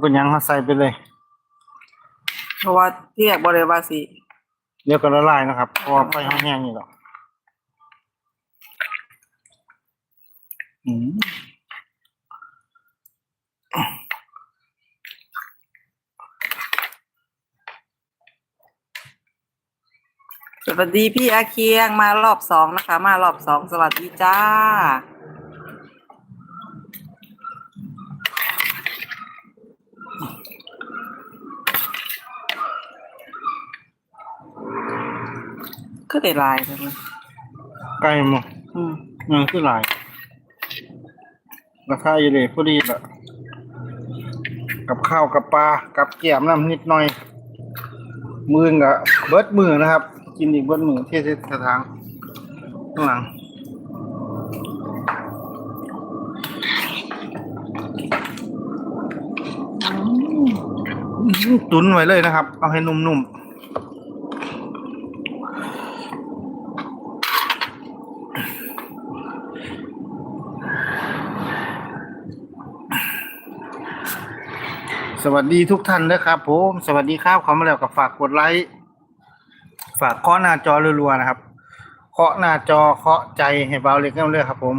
เป็นหยังเขาใส่ไปเลย เพราะว่าที่แรกบ่ได้ว่าสิเดี๋ยวก็ละลายนะครับ เพราะว่าไฟแห้งๆอยู่หรอกอืมสวัสดีพี่อาเคียงมารอบสองนะคะ มารอบสองสวัสดีจ้า ก็ได้ลายใช่ไหมไก่หมั้งอืมยังคือหลาย ราคาอยู่เลยพอดีละกับข้าวกับปลากับแกมน้ำนิดหน่อย มือนกับเบิดมือนะครับ กินอีกเบิดมือเทศทางข้างหลังตุนไว้เลยนะครับ เอาให้นุ่มๆ สวัสดีทุกท่านนะครับผมสวัสดีครับขอมาแล้วกับฝากกดไลค์ฝากเคาะหน้าจอรัวๆนะครับเคาะหน้าจอเคาะใจให้เบาเล็กน้ำเลือครับผม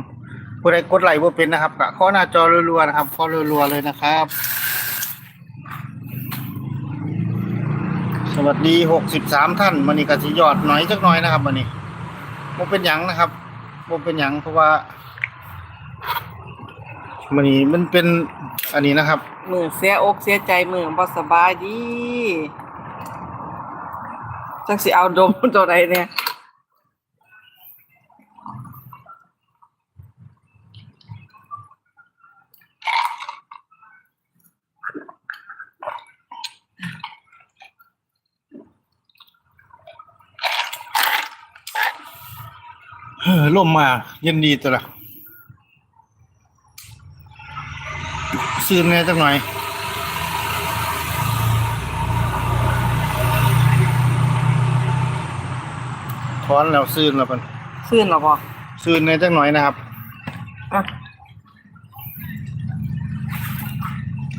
ผู้ใดกดไลค์บ่เป็นนะครับก็เคาะหน้าจอรัวๆนะครับเคาะรัวๆเลยนะครับ สวัสดีหกสิบสามท่านมันนี้ก็สิยอดหน่อยจักหน่อยนะครับมันนี้บ่เป็นหยังนะครับบ่เป็นหยังเพราะว่า มันนี้มันเป็นอันนี้นะครับ มือเสียอกเสียใจมือบ่สบายดีจักสิเอาดมตัวใดเนี่ยเฮ้อลมมาเย็นดีตัวละ ซื้อแน่จักหน่อยถอนแล้วซื้อแล้วเพิ่นซื่นหรอบ่ซื้อแน่จักหน่อยนะครับ อะ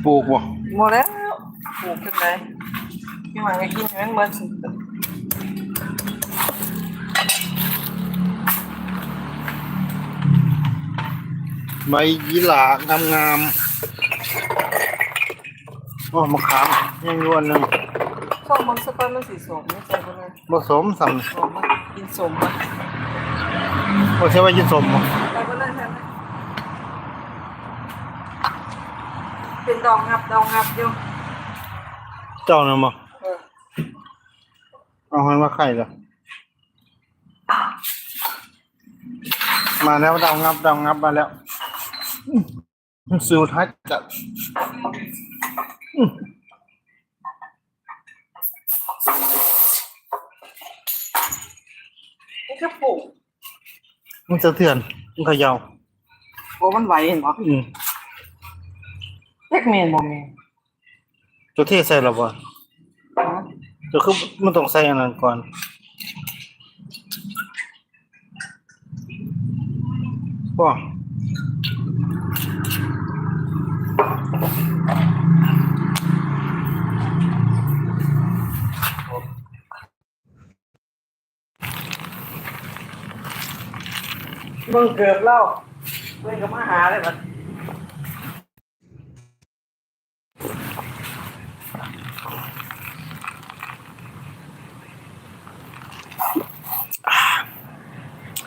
ปลูกบ่หมดแล้วปลูกจังไดพี่หวังก็กินให้มันเบิดสิใบยี่หร่างามๆ โอ้มะขามยังยวนหนึงส้มมันสักวันมันสีสมไม่ใช่บ่เลยผสมสั่งสมมันกินสมมันบ่ใช่ว่ายินสมบ่ไปบ่เลยใช่ไหมเป็นดองงับดองงับอยู่เจ้าน่ะบ่เออเอาให้มาไข่เหรอมาแล้วดาวงับดาวงับมาแล้วอื้อสิวทัดจัด นี่ก็ปลูกมันสะเทือนมันเขยาวโอ้มันไหวเห็นบ่อืมเล็กแม่นบ่แม่นตัวเทใส่และบ่ฮะตัวคือมันต้องใส่อันนั้นก่อนว้ มึงเกิดเล่าเบิ่งก็มาหาเลยบัด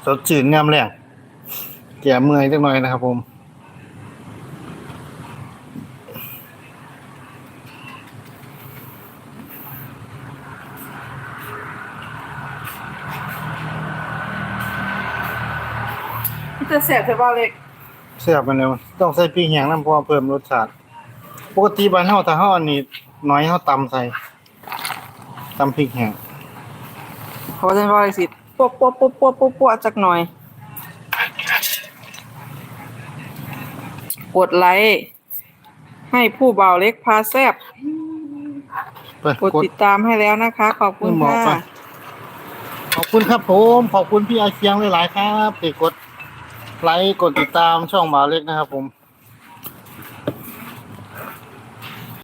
สดชื่นงามแรงแก่เมื่อยจักหน่อยนะครับผม มันจะแสบใช่บ่เล็กเสียบมันแล้วต้องใส่พริกแห้งน้ำเพราะว่าเพิ่มรสชาติปกติบ้านเฮาถ้าเฮาอันนี้น้อยเฮาตำใส่ตำพริกแห้งเพราะฉะนั้นบ่ได้สิปั๊วปั๊วปั๊วปั๊วปั๊วปั๊วจักหน่อย กดไลค์ให้ผู้เบาเล็กพาแซบไปกดกดติดตามให้แล้วนะคะ ขอบคุณหมอค่ะ ไปขอบคุณครับผม ขอบคุณพี่อาเคียงหลายๆครับที่กด ไลค์กดติดตามช่องหมาเล็กนะครับผม